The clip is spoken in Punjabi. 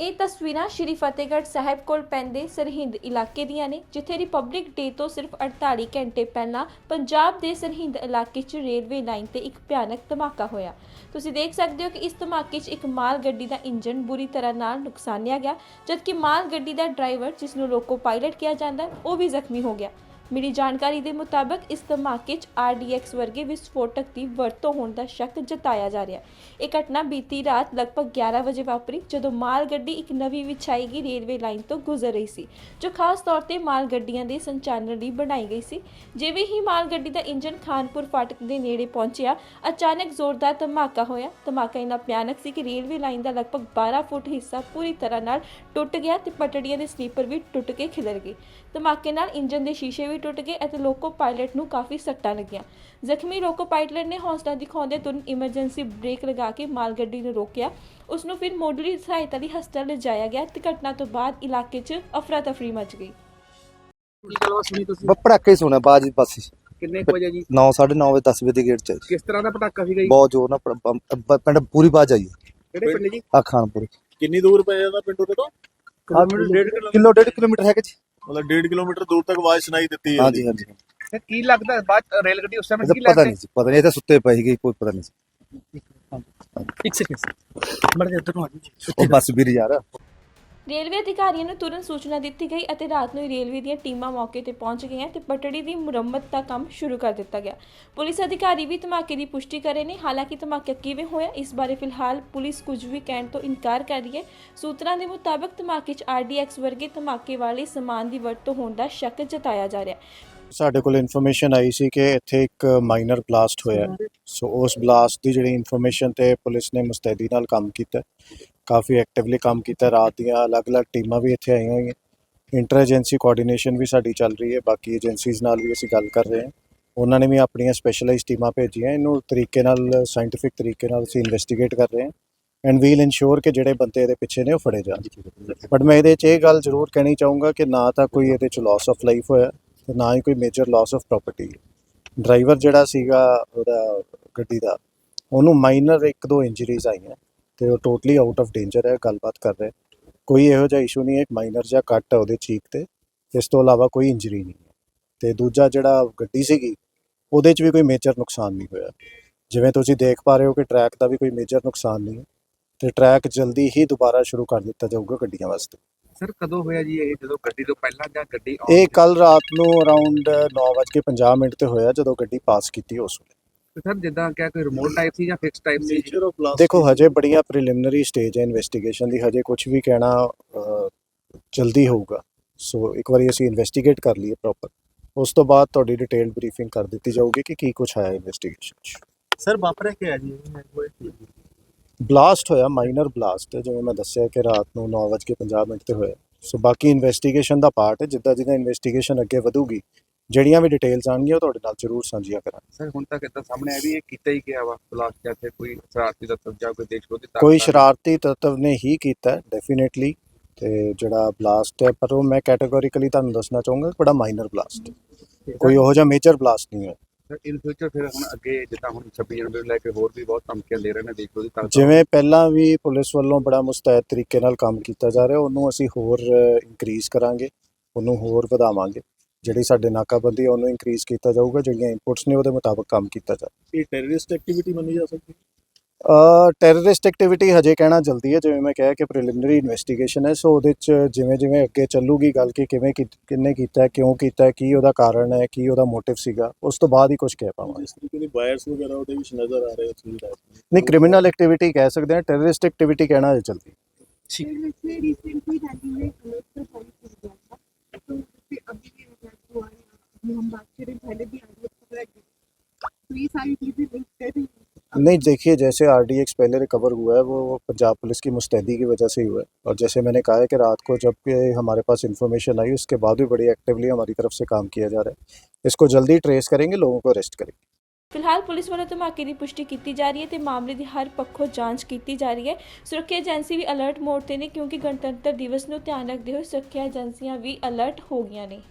ਇਹ ਤਸਵੀਰਾਂ ਸ਼੍ਰੀ ਫਤਿਹਗੜ੍ਹ ਸਾਹਿਬ ਕੋਲ ਪੈਂਦੇ ਸਰਹਿੰਦ ਇਲਾਕੇ ਦੀਆਂ ਨੇ, ਜਿੱਥੇ ਰਿਪਬਲਿਕ ਡੇ ਤੋਂ ਸਿਰਫ 48 ਘੰਟੇ ਪਹਿਲਾਂ ਪੰਜਾਬ ਦੇ ਸਰਹਿੰਦ ਇਲਾਕੇ 'ਚ ਰੇਲਵੇ ਲਾਈਨ ਤੇ ਇੱਕ ਭਿਆਨਕ ਧਮਾਕਾ ਹੋਇਆ। ਤੁਸੀਂ ਦੇਖ ਸਕਦੇ ਹੋ ਕਿ ਇਸ ਧਮਾਕੇ 'ਚ ਇੱਕ ਮਾਲ ਗੱਡੀ ਦਾ ਇੰਜਨ ਬੁਰੀ ਤਰ੍ਹਾਂ ਨਾਲ ਨੁਕਸਾਨਿਆ ਗਿਆ, ਜਦਕਿ ਮਾਲ ਗੱਡੀ ਦਾ ਡਰਾਈਵਰ, ਜਿਸ ਨੂੰ ਲੋਕੋ ਪਾਇਲਟ ਕਿਹਾ ਜਾਂਦਾ, ਉਹ ਵੀ ਜ਼ਖਮੀ ਹੋ ਗਿਆ। ਮਿਲੀ ਜਾਣਕਾਰੀ ਦੇ ਮੁਤਾਬਕ ਇਸ ਧਮਾਕੇ 'ਚ RDX ਵਰਗੇ ਵਿਸਫੋਟਕ ਦੀ ਵਰਤੋਂ ਹੋਣ ਦਾ ਸ਼ੱਕ ਜਤਾਇਆ ਜਾ ਰਿਹਾ ਹੈ। ਇਹ ਘਟਨਾ ਬੀਤੀ ਰਾਤ ਲਗਭਗ 11 ਵਜੇ ਵਾਪਰੀ, ਜਦੋਂ ਮਾਲ ਗੱਡੀ ਇੱਕ ਨਵੀਂ ਵਿਛਾਈ ਗਈ ਰੇਲਵੇ ਲਾਈਨ ਤੋਂ ਗੁਜ਼ਰ ਰਹੀ ਸੀ, ਜੋ ਖਾਸ ਤੌਰ ਤੇ ਮਾਲ ਗੱਡੀਆਂ ਦੇ ਸੰਚਾਲਨ ਲਈ ਬਣਾਈ ਗਈ ਸੀ। ਜਿਵੇਂ ਹੀ ਮਾਲ ਗੱਡੀ ਦਾ ਇੰਜਨ ਖਾਨਪੁਰ ਫਾਟਕ ਦੇ ਨੇੜੇ ਪਹੁੰਚਿਆ, ਅਚਾਨਕ ਜ਼ੋਰਦਾਰ ਧਮਾਕਾ ਹੋਇਆ। ਧਮਾਕਾ ਇੰਨਾ ਭਿਆਨਕ ਸੀ ਕਿ ਰੇਲਵੇ ਲਾਈਨ ਦਾ ਲਗਭਗ 12 ਫੁੱਟ ਹਿੱਸਾ ਪੂਰੀ ਤਰ੍ਹਾਂ ਨਾਲ ਟੁੱਟ ਗਿਆ ਤੇ ਪਟੜੀਆਂ ਦੇ ਸਲੀਪਰ ਵੀ ਟੁੱਟ ਕੇ ਖਿਲਰ ਗਏ। ਧਮਾਕੇ ਨਾਲ ਇੰਜਨ ਦੇ ਸ਼ੀਸ਼ੇ ਵੀ ਟੁੱਟ ਗਏ ਅਤੇ ਲੋਕੋ ਪਾਇਲਟ ਨੂੰ ਕਾਫੀ ਸੱਟਾਂ ਲੱਗੀਆਂ। ਜ਼ਖਮੀ ਲੋਕੋ ਪਾਇਲਟ ਨੇ ਹੌਸਲਾ ਦਿਖਾਉਂਦੇ ਤੁਰੰਤ ਇਮਰਜੈਂਸੀ ਬ੍ਰੇਕ ਲਗਾ ਕੇ ਮਾਲ ਗੱਡੀ ਨੂੰ ਰੋਕਿਆ। ਉਸ ਨੂੰ ਫਿਰ ਮੋਢਲੀ ਸਹਾਇਤਾ ਲਈ ਹਸਪਤਾਲ ਲਿਜਾਇਆ ਗਿਆ ਤੇ ਘਟਨਾ ਤੋਂ ਬਾਅਦ ਇਲਾਕੇ 'ਚ ਅਫਰਾ ਤਫਰੀ ਮਚ ਗਈ। ਕੀ ਗੱਲਬਾਤ ਸੁਣੀ ਤੁਸੀਂ? ਬ- ਪਟਾਕੇ ਹੀ ਸੁਣਿਆ ਬਾਜ ਬਸ ਕਿੰਨੇ ਕੁ ਵਜੇ ਜੀ? 9 9:30 ਵਜੇ 10 ਵਜੇ ਦੀ ਗੇਟ ਚ ਆਈ। ਕਿਸ ਤਰ੍ਹਾਂ ਦਾ ਪਟਾਕਾ ਸੀਗਾ ਜੀ? ਬਹੁਤ ਜ਼ੋਰ ਨਾਲ ਪਿੰਡ ਪੂਰੀ ਬਾਜ ਆਈ। ਕਿਹੜੇ ਪਿੰਡ ਜੀ? ਆ ਖਾਨਪੁਰ। ਕਿੰਨੀ ਦੂਰ ਪੈ ਜਾਂਦਾ ਪਿੰਡੋਂ ਤੇ ਤੋਂ ਕਿਲੋ ਡੇਢ ਕਿਲੋਮੀਟਰ ਹੈ ਕਿ ਜੀ। ਮਤਲਬ 1.5 ਕਿਲੋਮੀਟਰ ਦੂਰ ਤੱਕ ਆਵਾਜ਼ ਸੁਣਾਈ ਦਿੱਤੀ ਹੈ ਹਾਂਜੀ ਹਾਂਜੀ। ਤੇ ਕੀ ਲੱਗਦਾ ਹੈ? ਬਾਅਦ 'ਚ ਰੇਲ ਗੱਡੀ ਉਸ ਸਮੇਂ ਕੀ ਪਤਾ ਲੱਗਦਾ ਨਹੀਂ ਸੀ ਪਤਾ ਨਹੀਂ ਇਹ ਤਾਂ ਸੁੱਤੇ ਪਏ ਸੀਗੇ ਕੋਈ ਪਤਾ ਨਹੀਂ ਸੀ। ਇੱਕ ਸੈਕਿੰਡ ਮੜ ਜਾ। ਤੱਕ ਉਹ ਬਸ ਵੀਰ ਯਾਰ। ਰੇਲਵੇ ਅਧਿਕਾਰੀਆਂ ਨੂੰ ਤੁਰੰਤ ਸੂਚਨਾ ਦਿੱਤੀ ਗਈ ਅਤੇ ਰਾਤ ਨੂੰ ਹੀ ਰੇਲਵੇ ਦੀਆਂ ਟੀਮਾਂ ਮੌਕੇ ਤੇ ਪਹੁੰਚ ਗਈਆਂ ਤੇ ਪਟੜੀ ਦੀ ਮੁਰੰਮਤ ਦਾ ਕੰਮ ਸ਼ੁਰੂ ਕਰ ਦਿੱਤਾ ਗਿਆ। ਪੁਲਿਸ ਅਧਿਕਾਰੀ ਵੀ ਧਮਾਕੇ ਦੀ ਪੁਸ਼ਟੀ ਕਰ ਨੇ। ਹਾਲਾਂਕਿ ਧਮਾਕਾ ਕਿਵੇਂ ਹੋਇਆ, ਇਸ ਬਾਰੇ ਫਿਲਹਾਲ ਪੁਲਿਸ ਕੁਝ ਵੀ ਕਹਿਣ ਤੋਂ ਇਨਕਾਰ ਕਰ ਰਹੀ ਹੈ। ਸੂਤਰਾਂ ਦੇ ਮੁਤਾਬਕ ਧਮਾਕੇ 'ਚ RDX ਵਰਗੇ ਧਮਾਕੇ ਵਾਲੇ ਸਮਾਨ ਦੀ ਵਰਤੋਂ ਹੋਣ ਦਾ ਸ਼ੱਕ ਜਤਾਇਆ ਜਾ ਰਿਹਾ ਹੈ। ਸਾਡੇ ਕੋਲ ਇਨਫੋਰਮੇਸ਼ਨ ਆਈ ਸੀ ਕਿ ਇੱਥੇ ਇੱਕ ਮਾਈਨਰ ਬਲਾਸਟ ਹੋਇਆ ਸੋ ਉਸ ਬਲਾਸਟ ਦੀ ਜਿਹੜੀ ਇਨਫੋਰਮੇਸ਼ਨ ਤੇ ਪੁਲਿਸ ਨੇ ਮੁਸਤੈਦੀ ਨਾਲ ਕੰਮ ਕੀਤਾ ਕਾਫੀ ਐਕਟਿਵਲੀ ਕੰਮ ਕੀਤਾ, ਰਾਤ ਦੀਆਂ ਅਲੱਗ-ਅਲੱਗ ਟੀਮਾਂ ਵੀ ਇੱਥੇ ਆਈਆਂ ਹੋਈਆਂ। ਇੰਟਰ ਏਜੰਸੀ ਕੋਆਰਡੀਨੇਸ਼ਨ ਵੀ ਸਾਡੀ ਚੱਲ ਰਹੀ ਹੈ, ਬਾਕੀ ਏਜੰਸੀਜ਼ ਨਾਲ ਵੀ ਅਸੀਂ ਗੱਲ ਕਰ ਰਹੇ ਹਾਂ। ਉਹਨਾਂ ਨੇ ਵੀ ਆਪਣੀਆਂ ਸਪੈਸ਼ਲਾਈਜ਼ਡ ਟੀਮਾਂ ਭੇਜੀਆਂ, ਇਹਨੂੰ ਤਰੀਕੇ ਨਾਲ ਸਾਇੰਟੀਫਿਕ ਤਰੀਕੇ ਨਾਲ ਅਸੀਂ ਇਨਵੈਸਟੀਗੇਟ ਕਰ ਰਹੇ ਹਾਂ ਐਂਡ ਵੀਲ ਇਨਸ਼ੋਰ ਕਿ ਜਿਹੜੇ ਬੰਦੇ ਇਹਦੇ ਪਿੱਛੇ ਨੇ ਉਹ ਫੜੇ ਜਾਣ। ਬਟ ਮੈਂ ਇਹਦੇ 'ਚ ਇਹ ਗੱਲ ਜ਼ਰੂਰ ਕਹਿਣੀ ਚਾਹੂੰਗਾ ਕਿ ਨਾ ਤਾਂ ਕੋਈ ਇਹਦੇ 'ਚ ਲਾਸ ਆਫ ਲਾਈਫ ਹੋਇਆ ਤੇ ਨਾ ਹੀ ਕੋਈ major loss of property driver ਜਿਹੜਾ ਸੀਗਾ ਉਹਦਾ ਗੱਡੀ ਦਾ, ਉਹਨੂੰ ਮਾਈਨਰ ਇੱਕ ਦੋ ਇੰਜਰੀਜ਼ ਆਈਆਂ। ਤੇ ਉਹ ਟੋਟਲੀ ਆਊਟ ਆਫ ਡੇਂਜਰ ਹੈ ਗੱਲਬਾਤ ਕਰ ਰਹੇ। ਕੋਈ ਇਹੋ ਜਿਹਾ ਇਸ਼ੂ ਨਹੀਂ ਹੈ ਇੱਕ ਮਾਈਨਰ ਜਿਹਾ ਕੱਟ ਹੈ ਉਹਦੇ ਚੀਕ ਤੇ। ਇਸ ਤੋਂ ਇਲਾਵਾ ਕੋਈ ਇੰਜਰੀ ਨਹੀਂ ਹੈ। ਤੇ ਦੂਜਾ ਜਿਹੜਾ ਗੱਡੀ ਸੀਗੀ ਉਹਦੇ 'ਚ ਵੀ ਕੋਈ ਮੇਜਰ ਨੁਕਸਾਨ ਨਹੀਂ ਹੋਇਆ। ਜਿਵੇਂ ਤੁਸੀਂ ਦੇਖ ਪਾ ਰਹੇ ਹੋ ਕਿ ਟਰੈਕ ਦਾ ਵੀ ਕੋਈ ਮੇਜਰ ਨੁਕਸਾਨ ਨਹੀਂ ਹੈ। ਤੇ ਟਰੈਕ ਜਲਦੀ ਹੀ ਦੁਬਾਰਾ ਸ਼ੁਰੂ ਕਰ ਦਿੱਤਾ ਜਾਊਗਾ ਗੱਡੀਆਂ ਵਾਸਤੇ। ਸਰ ਕਦੋਂ ਹੋਇਆ ਜੀ ਇਹ? ਜਦੋਂ ਗੱਡੀ ਤੋਂ ਪਹਿਲਾਂ ਜਾਂ ਗੱਡੀ ਇਹ ਕੱਲ ਰਾਤ ਨੂੰ ਅਰਾਊਂਡ 9:50 ਮਿੰਟ ਤੇ ਹੋਇਆ ਜਦੋਂ ਗੱਡੀ ਪਾਸ ਕੀਤੀ ਉਸ ਵੇਲੇ। ਸਰ ਜਿੱਦਾਂ ਕਿਹਾ ਕੋਈ ਰਿਮੋਟ ਟਾਈਪ ਸੀ ਜਾਂ ਫਿਕਸ ਟਾਈਪ ਸੀ? ਦੇਖੋ ਹਜੇ ਬੜੀਆਂ ਪ੍ਰੀਲਿਮਿਨਰੀ ਸਟੇਜ ਹੈ ਇਨਵੈਸਟੀਗੇਸ਼ਨ ਦੀ ਹਜੇ ਕੁਝ ਵੀ ਕਹਿਣਾ ਜਲਦੀ ਹੋਊਗਾ। ਸੋ ਇੱਕ ਵਾਰੀ ਅਸੀਂ ਇਨਵੈਸਟੀਗੇਟ ਕਰ ਲਈਏ ਪ੍ਰੋਪਰ ਉਸ ਤੋਂ ਬਾਅਦ ਤੁਹਾਡੀ ਡਿਟੇਲਡ ਬਰੀਫਿੰਗ ਕਰ ਦਿੱਤੀ ਜਾਊਗੀ ਕਿ ਕੀ ਕੁਝ ਆਇਆ ਇਨਵੈਸਟੀਗੇਸ਼ਨ 'ਚ। ਸਰ ਵਾਪਰਿਆ ਕੀ ਹੈ ਜੀ? ਬਲਾਸਟ ਹੋਇਆ ਮਾਈਨਰ ਬਲਾਸਟ ਹੈ ਜਿਵੇਂ ਮੈਂ ਦੱਸਿਆ ਕਿ ਰਾਤ ਨੂੰ 9:50 ਮਿੰਟ ਤੇ ਹੋਇਆ। ਸੋ ਬਾਕੀ ਇਨਵੈਸਟੀਗੇਸ਼ਨ ਦਾ ਪਾਰਟ ਹੈ ਜਿੱਦਾਂ ਜਿੱਦਾਂ ਇਨਵੈਸਟੀਗੇਸ਼ਨ ਅੱਗੇ ਵਧੂਗੀ ਜਿਹੜੀਆਂ ਵੀ ਡਿਟੇਲਸ ਆਣਗੀਆਂ ਉਹ ਤੁਹਾਡੇ ਨਾਲ ਜ਼ਰੂਰ ਸਾਂਝੀਆਂ ਕਰਾਂਗੇ। ਸਰ ਹੁਣ ਤੱਕ ਇਦਾਂ ਸਾਹਮਣੇ ਆਇਆ ਵੀ ਇਹ ਕੀਤਾ ਹੀ ਗਿਆ ਵਾ ਬਲਾਸਟ ਜਾਂ ਫਿਰ ਕੋਈ ਸ਼ਰਾਰਤੀ ਤੱਤਵ ਜਾਂ ਕੋਈ ਦੇਸ਼ ਵਿਰੋਧੀ ਤਾਕਤ ਕੋਈ। ਸ਼ਰਾਰਤੀ ਤੱਤਵ ਨੇ ਹੀ ਕੀਤਾ ਡੈਫੀਨਿਟਲੀ ਤੇ ਜਿਹੜਾ ਬਲਾਸਟ ਹੈ ਪਰ ਉਹ ਮੈਂ ਕੈਟਾਗੋਰੀਕਲੀ ਤੁਹਾਨੂੰ ਦੱਸਣਾ ਚਾਹੂੰਗਾ ਬੜਾ ਮਾਈਨਰ ਬਲਾਸਟ ਕੋਈ ਉਹੋ ਜਿਹਾ ਮੇਜਰ ਬਲਾਸਟ ਨਹੀਂ ਹੈ ਇਨ ਫਿਊਚਰ ਫਿਰ ਹੁਣ ਅੱਗੇ ਜਿੱਦਾਂ ਹੁਣ 26 ਜਨਵਰੀ ਨੂੰ ਲੈ ਕੇ ਹੋਰ ਵੀ ਬਹੁਤ ਧਮਕੀਆਂ ਦੇ ਰਹੇ ਨੇ ਦੇਸ਼ ਵਿਰੋਧੀ ਤਾਕਤ ਜਿਵੇਂ ਪਹਿਲਾਂ ਵੀ ਪੁਲਿਸ ਵੱਲੋਂ ਬੜਾ ਮੁਸਤੈਦ ਤਰੀਕੇ ਨਾਲ ਕੰਮ ਕੀਤਾ ਜਾ ਰਿਹਾ ਉਹਨੂੰ ਅਸੀਂ ਹੋਰ ਇਨਕਰੀਜ਼ ਕਰਾਂਗੇ ਉਹਨੂੰ ਹੋਰ ਵਧਾਵਾਂਗੇ। ਜਿਹੜੀ ਸਾਡੇ ਨਾਕਾਬੰਦੀ ਆ ਉਹਨੂੰ ਇਨਕਰੀਜ਼ ਕੀਤਾ ਜਾਊਗਾ ਜਿਹੜੀਆਂ ਇਨਪੁਟਸ ਨੇ ਉਹਦੇ ਮੁਤਾਬਕ ਕੰਮ ਕੀਤਾ ਜਾਊ ਇਹ ਟੈਰਰਿਸਟ ਐਕਟੀਵਿਟੀ ਮੰਨੀ ਜਾ ਸਕਦੀ ਹੈ? ਟੈਰਰਿਸਟ ਐਕਟੀਵਿਟੀ ਹਜੇ ਕਹਿਣਾ ਜਲਦੀ ਹੈ ਜਿਵੇਂ ਮੈਂ ਕਿਹਾ ਕਿ ਪ੍ਰੀਲਿਮਿਨਰੀ ਇਨਵੈਸਟੀਗੇਸ਼ਨ ਹੈ ਸੋ ਉਹਦੇ ਚ ਜਿਵੇਂ ਜਿਵੇਂ ਅੱਗੇ ਚੱਲੂਗੀ ਗੱਲ ਕਿ ਕਿਵੇਂ ਕਿੰਨੇ ਕੀਤਾ ਕਿਉਂ ਕੀਤਾ ਕੀ ਉਹਦਾ ਕਾਰਨ ਹੈ ਕੀ ਉਹਦਾ ਮੋਟਿਵ ਸੀਗਾ ਉਸ ਤੋਂ ਬਾਅਦ ਹੀ ਕੁਝ ਕਹਿ ਪਾਵਾਂਗੇ। ਜਿਸ ਤਰੀਕੇ ਬਾਇਰਸ ਵਗੈਰਾ ਉਹਦੇ ਵਿੱਚ ਨਜ਼ਰ ਆ ਰਹੇ ਉੱਥੇ ਦੀ ਨਹੀਂ ਕ੍ਰਿਮੀਨਲ ਐਕਟੀਵਿਟੀ ਕਹਿ ਸਕਦੇ ਹਾਂ ਟੈਰਰਿਸਟ ਐਕਟੀਵਿਟੀ ਕਹਿਣਾ ਹਜੇ ਜਲਦੀ। ਸੀ ਰੀਸੈਂਟਲੀ ਰੈਲੀ ਵਿੱਚ ਅਮਰਤਸਰ ਪੁਲਿਸ अभी हम बात करें पहले भी आगे पकड़ा गया तो ये सारी चीजें लिंक कर रही हैं नहीं देखिए जैसे आरडीएक्स पहले रिकवर हुआ है वो पंजाब पुलिस की मुस्तैदी की वजह से ही हुआ है और जैसे मैंने कहा है कि रात को जब कि हमारे पास इन्फॉर्मेशन आई उसके बाद भी बड़ी एक्टिवली हमारी तरफ से काम किया जा रहा है इसको जल्दी ट्रेस करेंगे लोगों को अरेस्ट करेंगे ਫਿਲਹਾਲ ਪੁਲਿਸ ਵੱਲੋਂ ਧਮਾਕੇ ਦੀ ਪੁਸ਼ਟੀ ਕੀਤੀ ਜਾ ਰਹੀ ਹੈ ਤੇ ਮਾਮਲੇ ਦੀ ਹਰ ਪੱਖੋਂ ਜਾਂਚ ਕੀਤੀ ਜਾ ਰਹੀ ਹੈ ਸੁਰੱਖਿਆ ਏਜੰਸੀ ਵੀ ਅਲਰਟ ਮੋਡ ਤੇ ਨੇ ਕਿਉਂਕਿ ਗਣਤੰਤਰ ਦਿਵਸ ਨੂੰ ਧਿਆਨ ਰੱਖਦੇ ਹੋਏ ਸੁਰੱਖਿਆ ਏਜੰਸੀਆਂ ਵੀ ਅਲਰਟ ਹੋ ਗਈਆਂ ਨੇ